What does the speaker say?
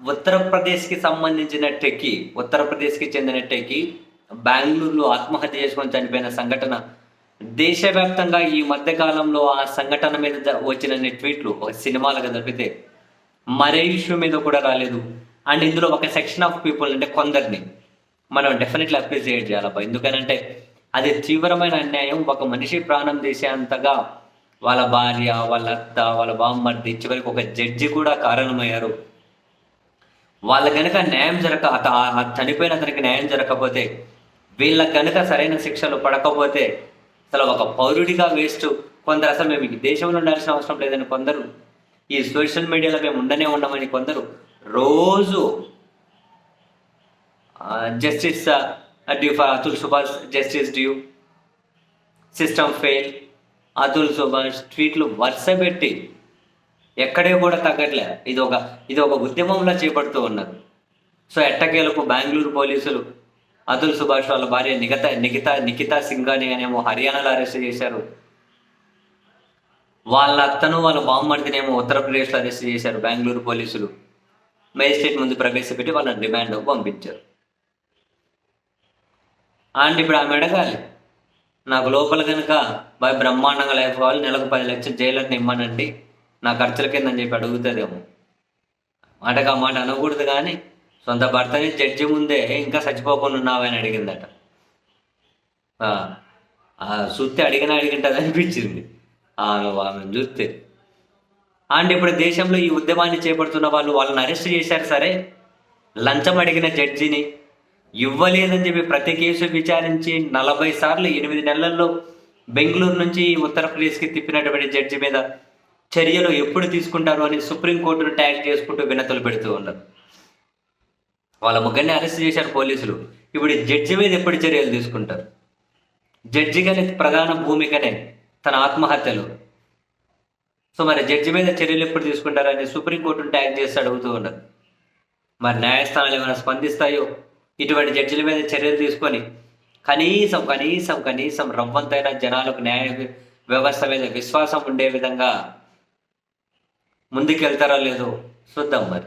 ఉత్తరప్రదేశ్కి సంబంధించిన టెక్కి ఉత్తరప్రదేశ్కి చెందిన టెక్కి బెంగళూరులో ఆత్మహత్య చేసుకొని చనిపోయిన సంఘటన. దేశవ్యాప్తంగా ఈ మధ్యకాలంలో ఆ సంఘటన మీద వచ్చిన ట్వీట్లు సినిమాలకు సినిమాలుగా తప్పితే మరే ఇష్యూ మీద కూడా రాలేదు. అండ్ ఇందులో ఒక సెక్షన్ ఆఫ్ పీపుల్ అంటే కొందరిని మనం డెఫినెట్లీ అప్రిసియేట్ చేయాలబ్బా ఎందుకనంటే అది తీవ్రమైన అన్యాయం. ఒక మనిషి ప్రాణం తీసేంతగా వాళ్ళ భార్య వాళ్ళ అత్త వాళ్ళ బామ్మర్ది చివరికి ఒక జడ్జి కూడా కారణమయ్యారు. వాళ్ళ కనుక న్యాయం జరగ చనిపోయిన అతనికి న్యాయం జరగకపోతే వీళ్ళ కనుక సరైన శిక్షలు పడకపోతే అసలు ఒక పౌరుడిగా వేస్ట్. కొందరు అసలు మేము ఈ దేశంలో ఉండాల్సిన అవసరం లేదని కొందరు ఈ సోషల్ మీడియాలో మేము ఉండనే ఉండమని కొందరు రోజు justice due for Atul Subhash justice due system fail Atul Subhash ట్వీట్లు వరుస పెట్టి ఎక్కడే కూడా తగ్గట్లే. ఇది ఒక ఇది ఒక ఉద్యమంలా చేపడుతూ ఉన్నారు సో ఎట్టకేలకు బెంగళూరు పోలీసులు అతుల్ సుభాష్ వాళ్ళ భార్య నిగత నిఖిత నిఖితా సింఘాని అనేమో హర్యానాలో అరెస్ట్ చేశారు. వాళ్ళ అత్తను వాళ్ళ బామ్మర్దినేమో ఉత్తరప్రదేశ్లో అరెస్ట్ చేశారు బెంగళూరు పోలీసులు. మేజిస్ట్రేట్ ముందు ప్రవేశపెట్టి వాళ్ళని రిమాండ్ పంపించారు. అండ్ ఇప్పుడు ఆమె అడగాలి నాకు లోపల కనుక బాయ్ బ్రహ్మాండంగా లైఫ్ కావాలి నెలకు పది లక్షలు జైలర్ని ఇమ్మనండి. నా ఖర్చుల కింద అని చెప్పి అడుగుతుందేమో మాటగా మాట అనకూడదు కానీ సొంత భర్తని జడ్జి ముందే ఇంకా చచ్చిపోకుండా ఉన్నావని అడిగిందట. చూస్తే అడిగిన అడిగింటది అనిపించింది. ఆమె ఆమెను చూస్తే. అండ్ ఇప్పుడు దేశంలో ఈ ఉద్యమాన్ని చేపడుతున్న వాళ్ళు వాళ్ళని అరెస్ట్ చేశారు సరే లంచం అడిగిన జడ్జిని ఇవ్వలేదని చెప్పి ప్రతి కేసు విచారించి నలభై సార్లు ఎనిమిది నెలల్లో బెంగళూరు నుంచి ఉత్తరప్రదేశ్కి తిప్పినటువంటి జడ్జి మీద చర్యలు ఎప్పుడు తీసుకుంటారు అని సుప్రీంకోర్టును ట్యాగ్ చేసుకుంటూ వినతులు పెడుతూ ఉన్నారు. వాళ్ళ ముగ్గురిని అరెస్ట్ చేశారు పోలీసులు. ఇప్పుడు జడ్జి మీద ఎప్పుడు చర్యలు తీసుకుంటారు? జడ్జి ప్రధాన భూమికనే తన ఆత్మహత్యలు. సో మరి జడ్జి మీద చర్యలు ఎప్పుడు తీసుకుంటారని సుప్రీంకోర్టును ట్యాగ్ చేసి అడుగుతూ ఉన్నారు. మరి న్యాయస్థానాలు ఏమైనా స్పందిస్తాయో? ఇటువంటి జడ్జిల మీద చర్యలు తీసుకొని కనీసం కనీసం కనీసం రవ్వంతైనా జనాలకు న్యాయ వ్యవస్థ మీద విశ్వాసం ఉండే విధంగా ముందుకెళ్తారో లేదో చూద్దాం మరి.